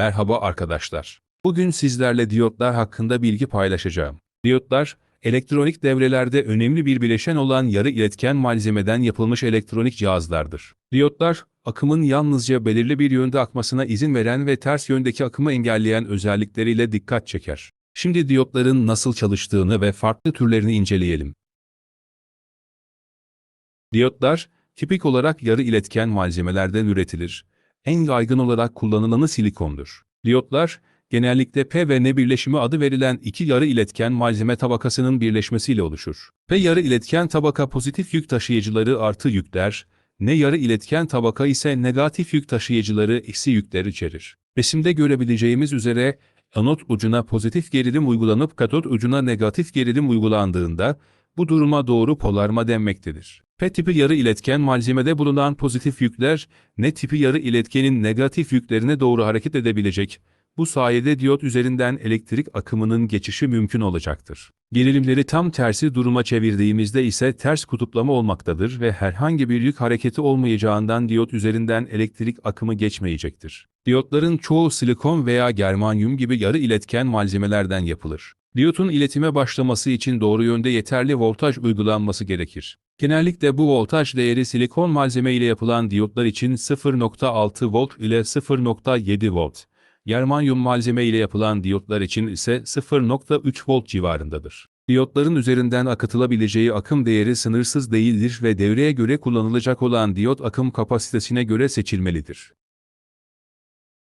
Merhaba arkadaşlar. Bugün sizlerle diyotlar hakkında bilgi paylaşacağım. Diyotlar, elektronik devrelerde önemli bir bileşen olan yarı iletken malzemeden yapılmış elektronik cihazlardır. Diyotlar, akımın yalnızca belirli bir yönde akmasına izin veren ve ters yöndeki akımı engelleyen özellikleriyle dikkat çeker. Şimdi diyotların nasıl çalıştığını ve farklı türlerini inceleyelim. Diyotlar, tipik olarak yarı iletken malzemelerden üretilir. En yaygın olarak kullanılanı silikondur. Diyotlar, genellikle P ve N birleşimi adı verilen iki yarı iletken malzeme tabakasının birleşmesiyle oluşur. P yarı iletken tabaka pozitif yük taşıyıcıları artı yükler, N yarı iletken tabaka ise negatif yük taşıyıcıları eksi yükler içerir. Resimde görebileceğimiz üzere anot ucuna pozitif gerilim uygulanıp katot ucuna negatif gerilim uygulandığında bu duruma doğru polarma denmektedir. P tipi yarı iletken malzemede bulunan pozitif yükler, N tipi yarı iletkenin negatif yüklerine doğru hareket edebilecek. Bu sayede diyot üzerinden elektrik akımının geçişi mümkün olacaktır. Gerilimleri tam tersi duruma çevirdiğimizde ise ters kutuplama olmaktadır ve herhangi bir yük hareketi olmayacağından diyot üzerinden elektrik akımı geçmeyecektir. Diyotların çoğu silikon veya germanyum gibi yarı iletken malzemelerden yapılır. Diyotun iletime başlaması için doğru yönde yeterli voltaj uygulanması gerekir. Genellikle bu voltaj değeri silikon malzeme ile yapılan diyotlar için 0.6 volt ile 0.7 volt. Germanyum malzeme ile yapılan diyotlar için ise 0.3 volt civarındadır. Diyotların üzerinden akıtılabileceği akım değeri sınırsız değildir ve devreye göre kullanılacak olan diyot akım kapasitesine göre seçilmelidir.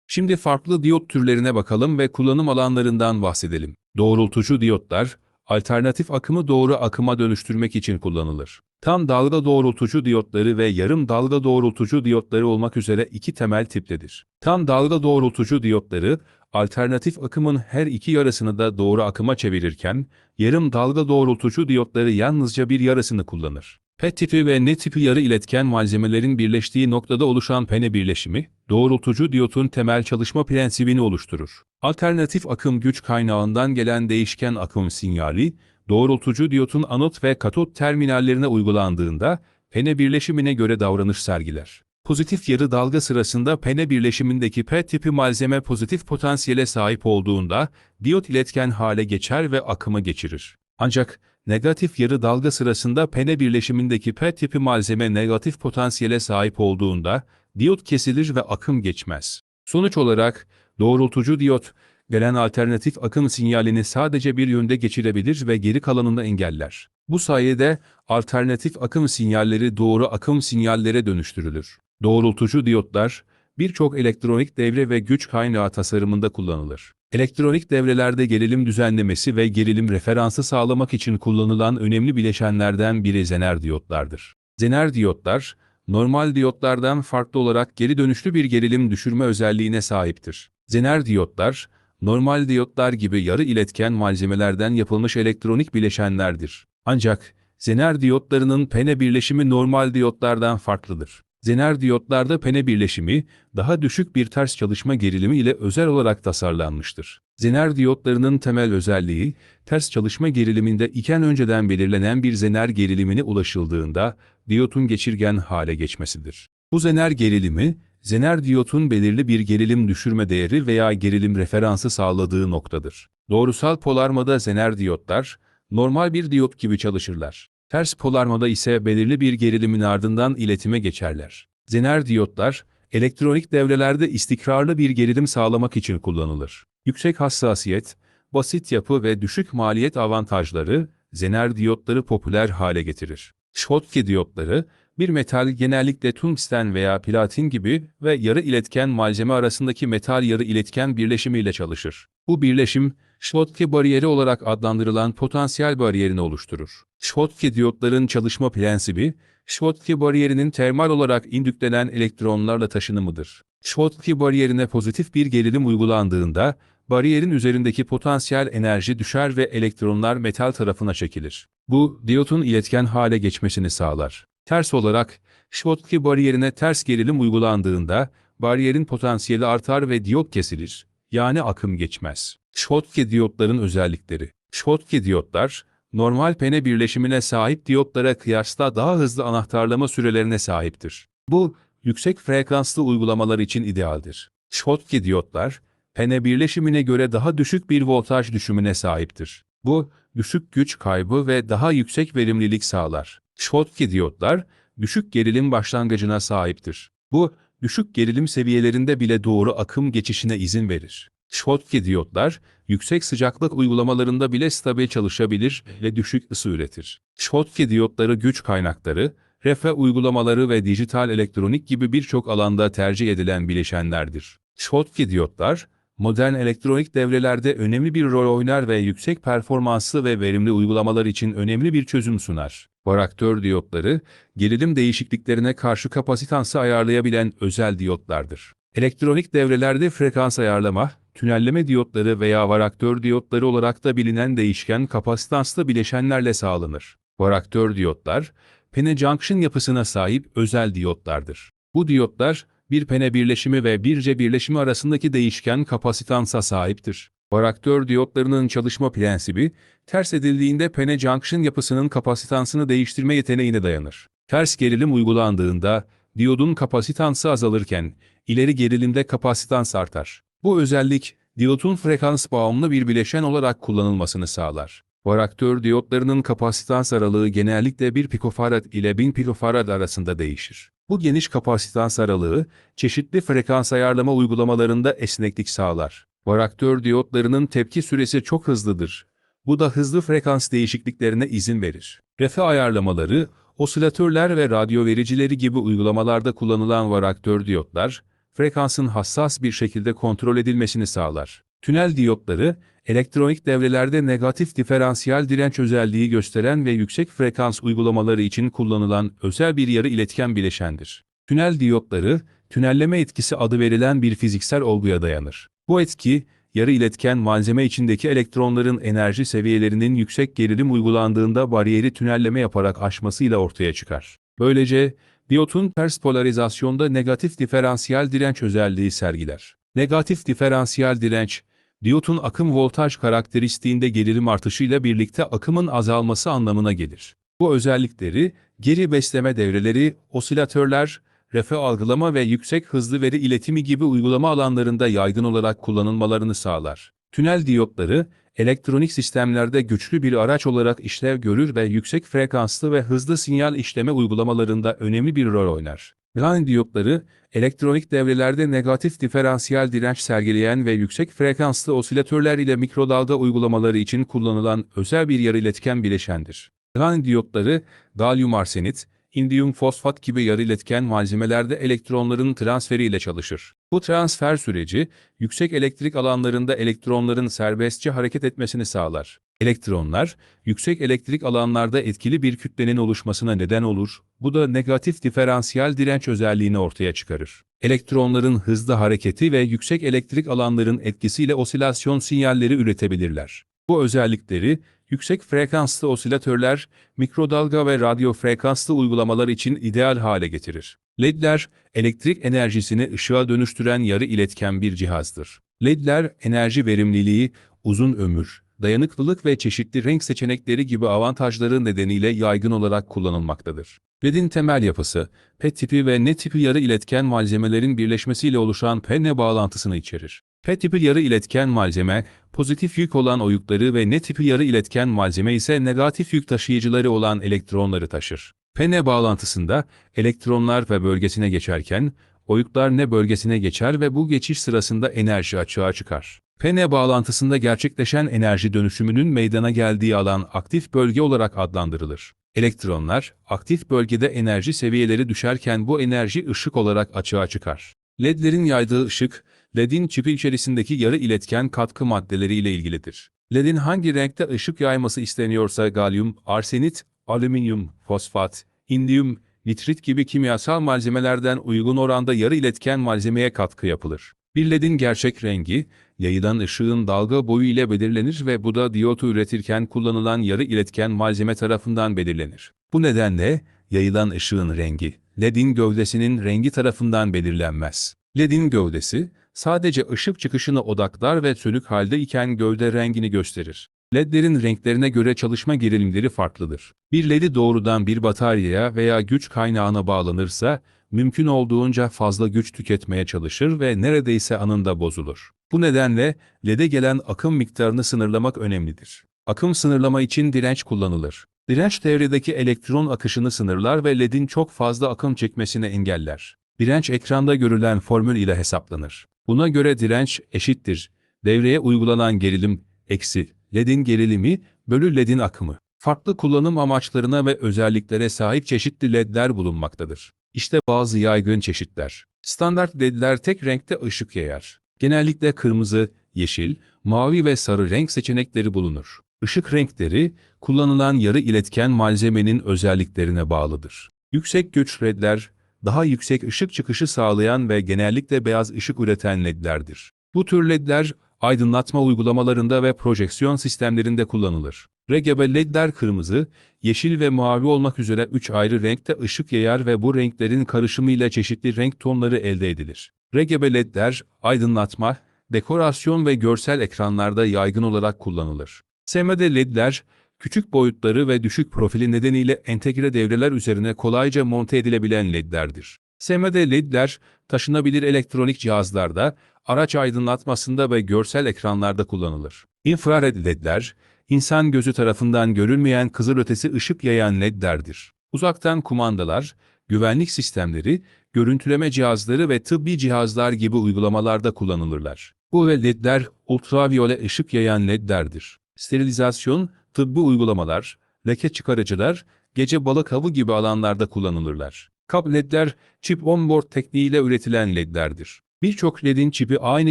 Şimdi farklı diyot türlerine bakalım ve kullanım alanlarından bahsedelim. Doğrultucu diyotlar, alternatif akımı doğru akıma dönüştürmek için kullanılır. Tam dalga doğrultucu diyotları ve yarım dalga doğrultucu diyotları olmak üzere iki temel tiptedir. Tam dalga doğrultucu diyotları, alternatif akımın her iki yarısını da doğru akıma çevirirken, yarım dalga doğrultucu diyotları yalnızca bir yarısını kullanır. P tipi ve N tipi yarı iletken malzemelerin birleştiği noktada oluşan pene birleşimi, doğrultucu diyotun temel çalışma prensibini oluşturur. Alternatif akım güç kaynağından gelen değişken akım sinyali, doğrultucu diyotun anot ve katot terminallerine uygulandığında, pene birleşimine göre davranış sergiler. Pozitif yarı dalga sırasında pene birleşimindeki P tipi malzeme pozitif potansiyele sahip olduğunda, diyot iletken hale geçer ve akımı geçirir. Ancak, negatif yarı dalga sırasında pene birleşimindeki P tipi malzeme negatif potansiyele sahip olduğunda, diyot kesilir ve akım geçmez. Sonuç olarak, doğrultucu diyot, gelen alternatif akım sinyalini sadece bir yönde geçirebilir ve geri kalanını engeller. Bu sayede alternatif akım sinyalleri doğru akım sinyallere dönüştürülür. Doğrultucu diyotlar, birçok elektronik devre ve güç kaynağı tasarımında kullanılır. Elektronik devrelerde gerilim düzenlemesi ve gerilim referansı sağlamak için kullanılan önemli bileşenlerden biri zener diyotlardır. Zener diyotlar, normal diyotlardan farklı olarak geri dönüşlü bir gerilim düşürme özelliğine sahiptir. Zener diyotlar, normal diyotlar gibi yarı iletken malzemelerden yapılmış elektronik bileşenlerdir. Ancak, zener diyotlarının pene birleşimi normal diyotlardan farklıdır. Zener diyotlarda pene birleşimi, daha düşük bir ters çalışma gerilimi ile özel olarak tasarlanmıştır. Zener diyotlarının temel özelliği, ters çalışma geriliminde iken önceden belirlenen bir zener gerilimine ulaşıldığında, diyotun geçirgen hale geçmesidir. Bu zener gerilimi, zener diyotun belirli bir gerilim düşürme değeri veya gerilim referansı sağladığı noktadır. Doğrusal polarmada zener diyotlar, normal bir diyot gibi çalışırlar. Ters polarmada ise belirli bir gerilimin ardından iletime geçerler. Zener diyotlar, elektronik devrelerde istikrarlı bir gerilim sağlamak için kullanılır. Yüksek hassasiyet, basit yapı ve düşük maliyet avantajları, zener diyotları popüler hale getirir. Schottky diyotları, bir metal genellikle tungsten veya platin gibi ve yarı iletken malzeme arasındaki metal yarı iletken birleşimiyle çalışır. Bu birleşim, Schottky bariyeri olarak adlandırılan potansiyel bariyerini oluşturur. Schottky diyotların çalışma prensibi, Schottky bariyerinin termal olarak indüklenen elektronlarla taşınımıdır. Schottky bariyerine pozitif bir gerilim uygulandığında, bariyerin üzerindeki potansiyel enerji düşer ve elektronlar metal tarafına çekilir. Bu, diyotun iletken hale geçmesini sağlar. Ters olarak, Schottky bariyerine ters gerilim uygulandığında, bariyerin potansiyeli artar ve diyot kesilir, yani akım geçmez. Schottky diyotların özellikleri Schottky diyotlar, normal pene birleşimine sahip diyotlara kıyasla daha hızlı anahtarlama sürelerine sahiptir. Bu, yüksek frekanslı uygulamalar için idealdir. Schottky diyotlar, Pene birleşimine göre daha düşük bir voltaj düşümüne sahiptir. Bu, düşük güç kaybı ve daha yüksek verimlilik sağlar. Schottky diyotlar, düşük gerilim başlangıcına sahiptir. Bu, düşük gerilim seviyelerinde bile doğru akım geçişine izin verir. Schottky diyotlar, yüksek sıcaklık uygulamalarında bile stabil çalışabilir ve düşük ısı üretir. Schottky diyotları güç kaynakları, refe uygulamaları ve dijital elektronik gibi birçok alanda tercih edilen bileşenlerdir. Schottky diyotlar, modern elektronik devrelerde önemli bir rol oynar ve yüksek performanslı ve verimli uygulamalar için önemli bir çözüm sunar. Varaktör diyotları, gerilim değişikliklerine karşı kapasitansı ayarlayabilen özel diyotlardır. Elektronik devrelerde frekans ayarlama, tünelleme diyotları veya varaktör diyotları olarak da bilinen değişken kapasitanslı bileşenlerle sağlanır. Varaktör diyotlar, pene junction yapısına sahip özel diyotlardır. Bu diyotlar, bir pene birleşimi ve bir C birleşimi arasındaki değişken kapasitansa sahiptir. Varaktör diyotlarının çalışma prensibi, ters edildiğinde pene junction yapısının kapasitansını değiştirme yeteneğine dayanır. Ters gerilim uygulandığında, diyodun kapasitansı azalırken, ileri gerilimde kapasitans artar. Bu özellik, diyotun frekans bağımlı bir bileşen olarak kullanılmasını sağlar. Varaktör diyotlarının kapasitans aralığı genellikle 1 pikofarad ile 1000 pikofarad arasında değişir. Bu geniş kapasitans aralığı, çeşitli frekans ayarlama uygulamalarında esneklik sağlar. Varaktör diyotlarının tepki süresi çok hızlıdır. Bu da hızlı frekans değişikliklerine izin verir. Refe ayarlamaları, osilatörler ve radyo vericileri gibi uygulamalarda kullanılan varaktör diyotlar, frekansın hassas bir şekilde kontrol edilmesini sağlar. Tünel diyotları, elektronik devrelerde negatif diferansiyel direnç özelliği gösteren ve yüksek frekans uygulamaları için kullanılan özel bir yarı iletken bileşendir. Tünel diyotları, tünelleme etkisi adı verilen bir fiziksel olguya dayanır. Bu etki, yarı iletken malzeme içindeki elektronların enerji seviyelerinin yüksek gerilim uygulandığında bariyeri tünelleme yaparak aşmasıyla ortaya çıkar. Böylece, diyotun ters polarizasyonda negatif diferansiyel direnç özelliği sergiler. Negatif diferansiyel direnç, diyotun akım voltaj karakteristiğinde gerilim artışıyla birlikte akımın azalması anlamına gelir. Bu özellikleri, geri besleme devreleri, osilatörler, refe algılama ve yüksek hızlı veri iletimi gibi uygulama alanlarında yaygın olarak kullanılmalarını sağlar. Tünel diyotları, elektronik sistemlerde güçlü bir araç olarak işlev görür ve yüksek frekanslı ve hızlı sinyal işleme uygulamalarında önemli bir rol oynar. Line diyotları, elektronik devrelerde negatif diferansiyel direnç sergileyen ve yüksek frekanslı osilatörler ile mikrodalga uygulamaları için kullanılan özel bir yarı iletken bileşendir. Line diyotları, galyum arsenit, indium fosfat gibi yarı iletken malzemelerde elektronların transferiyle çalışır. Bu transfer süreci, yüksek elektrik alanlarında elektronların serbestçe hareket etmesini sağlar. Elektronlar, yüksek elektrik alanlarda etkili bir kütlenin oluşmasına neden olur, bu da negatif diferansiyel direnç özelliğini ortaya çıkarır. Elektronların hızlı hareketi ve yüksek elektrik alanların etkisiyle osilasyon sinyalleri üretebilirler. Bu özellikleri, yüksek frekanslı osilatörler, mikrodalga ve radyo frekanslı uygulamalar için ideal hale getirir. LED'ler, elektrik enerjisini ışığa dönüştüren yarı iletken bir cihazdır. LED'ler, enerji verimliliği, uzun ömür, dayanıklılık ve çeşitli renk seçenekleri gibi avantajları nedeniyle yaygın olarak kullanılmaktadır. LED'in temel yapısı, P tipi ve N tipi yarı iletken malzemelerin birleşmesiyle oluşan P-N bağlantısını içerir. P tipi yarı iletken malzeme, pozitif yük olan oyukları ve N tipi yarı iletken malzeme ise negatif yük taşıyıcıları olan elektronları taşır. P-N bağlantısında elektronlar ve bölgesine geçerken, oyuklar N bölgesine geçer ve bu geçiş sırasında enerji açığa çıkar. P-N bağlantısında gerçekleşen enerji dönüşümünün meydana geldiği alan aktif bölge olarak adlandırılır. Elektronlar, aktif bölgede enerji seviyeleri düşerken bu enerji ışık olarak açığa çıkar. LED'lerin yaydığı ışık, LED'in çipi içerisindeki yarı iletken katkı maddeleri ile ilgilidir. LED'in hangi renkte ışık yayması isteniyorsa galyum, arsenit, alüminyum, fosfat, indium, nitrit gibi kimyasal malzemelerden uygun oranda yarı iletken malzemeye katkı yapılır. Bir LED'in gerçek rengi, yayılan ışığın dalga boyu ile belirlenir ve bu da diyotu üretirken kullanılan yarı iletken malzeme tarafından belirlenir. Bu nedenle, yayılan ışığın rengi, LED'in gövdesinin rengi tarafından belirlenmez. LED'in gövdesi, sadece ışık çıkışına odaklar ve sönük halde iken gövde rengini gösterir. LED'lerin renklerine göre çalışma gerilimleri farklıdır. Bir LED'i doğrudan bir bataryaya veya güç kaynağına bağlanırsa, mümkün olduğunca fazla güç tüketmeye çalışır ve neredeyse anında bozulur. Bu nedenle LED'e gelen akım miktarını sınırlamak önemlidir. Akım sınırlama için direnç kullanılır. Direnç devredeki elektron akışını sınırlar ve LED'in çok fazla akım çekmesini engeller. Direnç ekranda görülen formül ile hesaplanır. Buna göre direnç eşittir. Devreye uygulanan gerilim eksi LED'in gerilimi bölü LED'in akımı. Farklı kullanım amaçlarına ve özelliklere sahip çeşitli LED'ler bulunmaktadır. İşte bazı yaygın çeşitler. Standart LED'ler tek renkte ışık yayar. Genellikle kırmızı, yeşil, mavi ve sarı renk seçenekleri bulunur. Işık renkleri, kullanılan yarı iletken malzemenin özelliklerine bağlıdır. Yüksek güç LED'ler, daha yüksek ışık çıkışı sağlayan ve genellikle beyaz ışık üreten LED'lerdir. Bu tür LED'ler, aydınlatma uygulamalarında ve projeksiyon sistemlerinde kullanılır. RGB LED'ler kırmızı, yeşil ve mavi olmak üzere üç ayrı renkte ışık yayar ve bu renklerin karışımıyla çeşitli renk tonları elde edilir. RGB LED'ler, aydınlatma, dekorasyon ve görsel ekranlarda yaygın olarak kullanılır. SMD LED'ler, küçük boyutları ve düşük profili nedeniyle entegre devreler üzerine kolayca monte edilebilen LED'lerdir. SMD LED'ler, taşınabilir elektronik cihazlarda, araç aydınlatmasında ve görsel ekranlarda kullanılır. Infrared LED'ler, insan gözü tarafından görülmeyen kızılötesi ışık yayan LED'lerdir. Uzaktan kumandalar, güvenlik sistemleri, görüntüleme cihazları ve tıbbi cihazlar gibi uygulamalarda kullanılırlar. Bu ve LED'ler ultraviyole ışık yayan LED'lerdir. Sterilizasyon, tıbbi uygulamalar, leke çıkarıcılar, gece balık avı gibi alanlarda kullanılırlar. Kap LED'ler, chip on-board tekniğiyle üretilen LED'lerdir. Birçok LED'in çipi aynı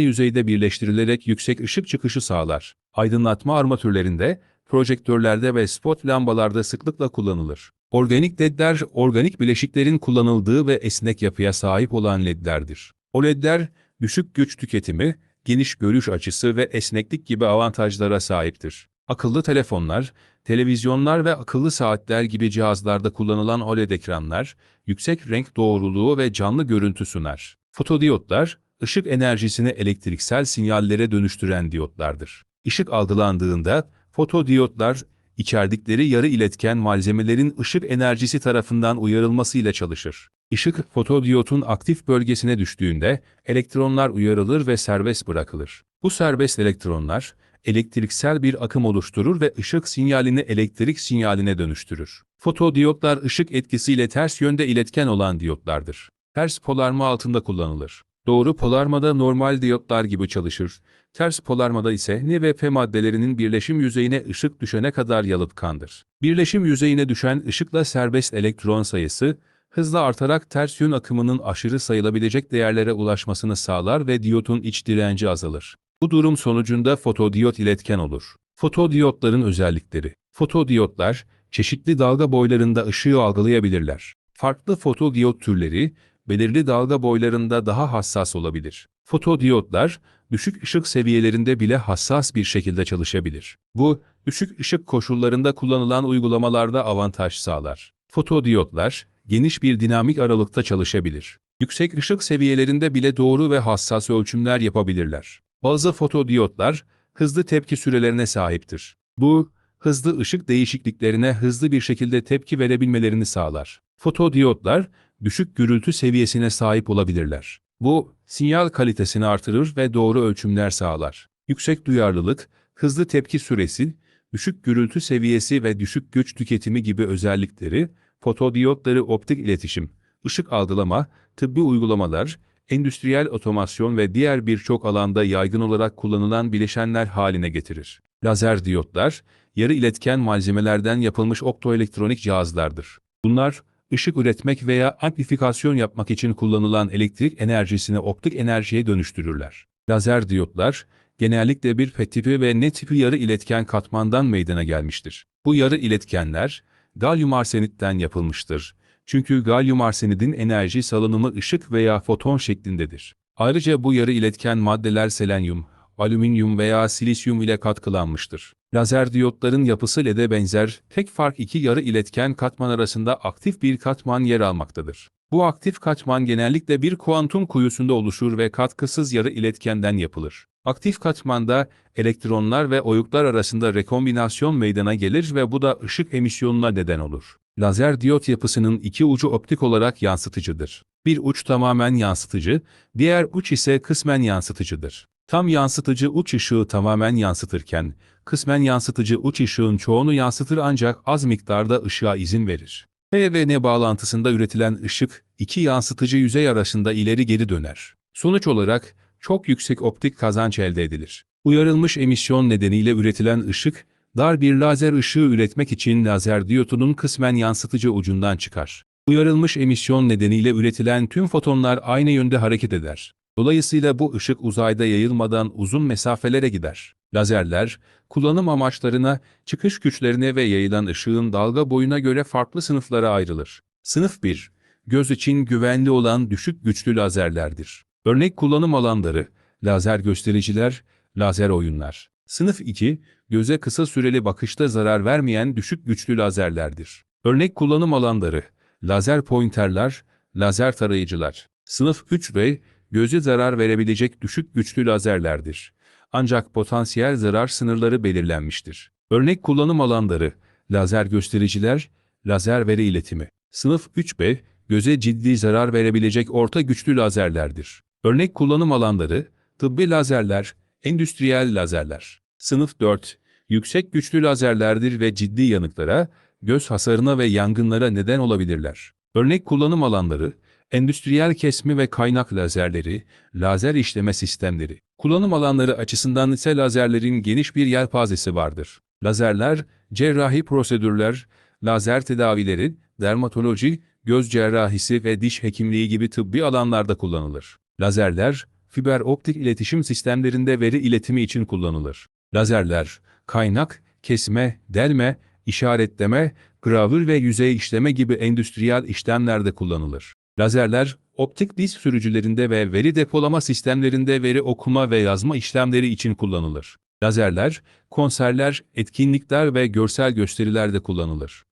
yüzeyde birleştirilerek yüksek ışık çıkışı sağlar. Aydınlatma armatürlerinde, projektörlerde ve spot lambalarda sıklıkla kullanılır. Organik LED'ler, organik bileşiklerin kullanıldığı ve esnek yapıya sahip olan LED'lerdir. OLED'ler, düşük güç tüketimi, geniş görüş açısı ve esneklik gibi avantajlara sahiptir. Akıllı telefonlar, televizyonlar ve akıllı saatler gibi cihazlarda kullanılan OLED ekranlar, yüksek renk doğruluğu ve canlı görüntü sunar. Fotodiyotlar, ışık enerjisini elektriksel sinyallere dönüştüren diyotlardır. Işık algılandığında, fotodiyotlar, içerdikleri yarı iletken malzemelerin ışık enerjisi tarafından uyarılmasıyla çalışır. Işık, fotodiyotun aktif bölgesine düştüğünde, elektronlar uyarılır ve serbest bırakılır. Bu serbest elektronlar, elektriksel bir akım oluşturur ve ışık sinyalini elektrik sinyaline dönüştürür. Fotodiyotlar ışık etkisiyle ters yönde iletken olan diyotlardır. Ters polarma altında kullanılır. Doğru polarmada normal diyotlar gibi çalışır. Ters polarmada ise N ve P maddelerinin birleşim yüzeyine ışık düşene kadar yalıtkandır. Birleşim yüzeyine düşen ışıkla serbest elektron sayısı, hızla artarak ters yön akımının aşırı sayılabilecek değerlere ulaşmasını sağlar ve diyotun iç direnci azalır. Bu durum sonucunda fotodiyot iletken olur. Fotodiyotların özellikleri Fotodiyotlar, çeşitli dalga boylarında ışığı algılayabilirler. Farklı fotodiyot türleri, belirli dalga boylarında daha hassas olabilir. Fotodiyotlar, düşük ışık seviyelerinde bile hassas bir şekilde çalışabilir. Bu, düşük ışık koşullarında kullanılan uygulamalarda avantaj sağlar. Fotodiyotlar, geniş bir dinamik aralıkta çalışabilir. Yüksek ışık seviyelerinde bile doğru ve hassas ölçümler yapabilirler. Bazı fotodiyotlar, hızlı tepki sürelerine sahiptir. Bu, hızlı ışık değişikliklerine hızlı bir şekilde tepki verebilmelerini sağlar. Fotodiyotlar, düşük gürültü seviyesine sahip olabilirler. Bu, sinyal kalitesini artırır ve doğru ölçümler sağlar. Yüksek duyarlılık, hızlı tepki süresi, düşük gürültü seviyesi ve düşük güç tüketimi gibi özellikleri, fotodiyotları optik iletişim, ışık algılama, tıbbi uygulamalar, endüstriyel otomasyon ve diğer birçok alanda yaygın olarak kullanılan bileşenler haline getirir. Lazer diyotlar, yarı iletken malzemelerden yapılmış optoelektronik cihazlardır. Bunlar, ışık üretmek veya amplifikasyon yapmak için kullanılan elektrik enerjisini optik enerjiye dönüştürürler. Lazer diyotlar, genellikle bir P tipi ve N tipi yarı iletken katmandan meydana gelmiştir. Bu yarı iletkenler, galyum arsenitten yapılmıştır. Çünkü galyum arsenidin enerji salınımı ışık veya foton şeklindedir. Ayrıca bu yarı iletken maddeler selenyum, alüminyum veya silisyum ile katkılanmıştır. Lazer diyotların yapısı LED'e benzer, tek fark iki yarı iletken katman arasında aktif bir katman yer almaktadır. Bu aktif katman genellikle bir kuantum kuyusunda oluşur ve katkısız yarı iletkenden yapılır. Aktif katmanda elektronlar ve oyuklar arasında rekombinasyon meydana gelir ve bu da ışık emisyonuna neden olur. Lazer diyot yapısının iki ucu optik olarak yansıtıcıdır. Bir uç tamamen yansıtıcı, diğer uç ise kısmen yansıtıcıdır. Tam yansıtıcı uç ışığı tamamen yansıtırken, kısmen yansıtıcı uç ışığın çoğunu yansıtır ancak az miktarda ışığa izin verir. P ve N bağlantısında üretilen ışık, iki yansıtıcı yüzey arasında ileri geri döner. Sonuç olarak, çok yüksek optik kazanç elde edilir. Uyarılmış emisyon nedeniyle üretilen ışık, dar bir lazer ışığı üretmek için lazer diyotunun kısmen yansıtıcı ucundan çıkar. Uyarılmış emisyon nedeniyle üretilen tüm fotonlar aynı yönde hareket eder. Dolayısıyla bu ışık uzayda yayılmadan uzun mesafelere gider. Lazerler, kullanım amaçlarına, çıkış güçlerine ve yayılan ışığın dalga boyuna göre farklı sınıflara ayrılır. Sınıf 1, göz için güvenli olan düşük güçlü lazerlerdir. Örnek kullanım alanları, lazer göstericiler, lazer oyunlar. Sınıf 2, göze kısa süreli bakışta zarar vermeyen düşük güçlü lazerlerdir. Örnek kullanım alanları, lazer pointerler, lazer tarayıcılar. Sınıf 3 ve göze zarar verebilecek düşük güçlü lazerlerdir. Ancak potansiyel zarar sınırları belirlenmiştir. Örnek kullanım alanları, lazer göstericiler, lazer veri iletimi. Sınıf 3B, göze ciddi zarar verebilecek orta güçlü lazerlerdir. Örnek kullanım alanları, tıbbi lazerler, endüstriyel lazerler. Sınıf 4, yüksek güçlü lazerlerdir ve ciddi yanıklara, göz hasarına ve yangınlara neden olabilirler. Örnek kullanım alanları, endüstriyel kesme ve kaynak lazerleri, lazer işleme sistemleri. Kullanım alanları açısından ise lazerlerin geniş bir yelpazesi vardır. Lazerler, cerrahi prosedürler, lazer tedavileri, dermatoloji, göz cerrahisi ve diş hekimliği gibi tıbbi alanlarda kullanılır. Lazerler, fiber optik iletişim sistemlerinde veri iletimi için kullanılır. Lazerler, kaynak, kesme, delme, işaretleme, gravür ve yüzey işleme gibi endüstriyel işlemlerde kullanılır. Lazerler, optik disk sürücülerinde ve veri depolama sistemlerinde veri okuma ve yazma işlemleri için kullanılır. Lazerler, konserler, etkinlikler ve görsel gösterilerde kullanılır.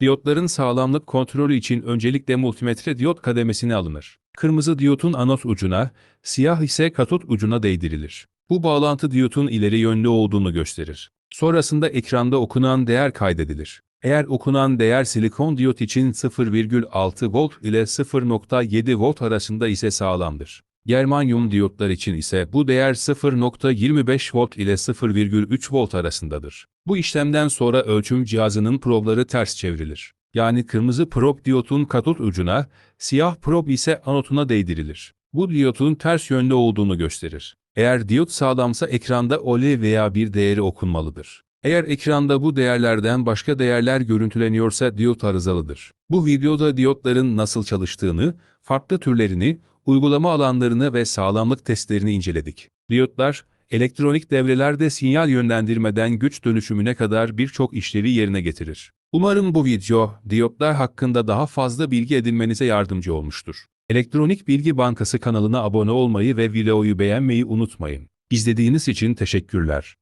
Diyotların sağlamlık kontrolü için öncelikle multimetre diyot kademesine alınır. Kırmızı diyotun anot ucuna, siyah ise katot ucuna değdirilir. Bu bağlantı diyotun ileri yönlü olduğunu gösterir. Sonrasında ekranda okunan değer kaydedilir. Eğer okunan değer silikon diyot için 0,6 volt ile 0,7 volt arasında ise sağlamdır. Germanyum diyotlar için ise bu değer 0.25 volt ile 0,3 volt arasındadır. Bu işlemden sonra ölçüm cihazının probları ters çevrilir. Yani kırmızı prob diyotun katot ucuna, siyah prob ise anotuna değdirilir. Bu diyotun ters yönde olduğunu gösterir. Eğer diyot sağlamsa ekranda OLE veya bir değeri okunmalıdır. Eğer ekranda bu değerlerden başka değerler görüntüleniyorsa diyot arızalıdır. Bu videoda diyotların nasıl çalıştığını, farklı türlerini, uygulama alanlarını ve sağlamlık testlerini inceledik. Diyotlar, elektronik devrelerde sinyal yönlendirmeden güç dönüşümüne kadar birçok işlevi yerine getirir. Umarım bu video, diyotlar hakkında daha fazla bilgi edinmenize yardımcı olmuştur. Elektronik Bilgi Bankası kanalına abone olmayı ve videoyu beğenmeyi unutmayın. İzlediğiniz için teşekkürler.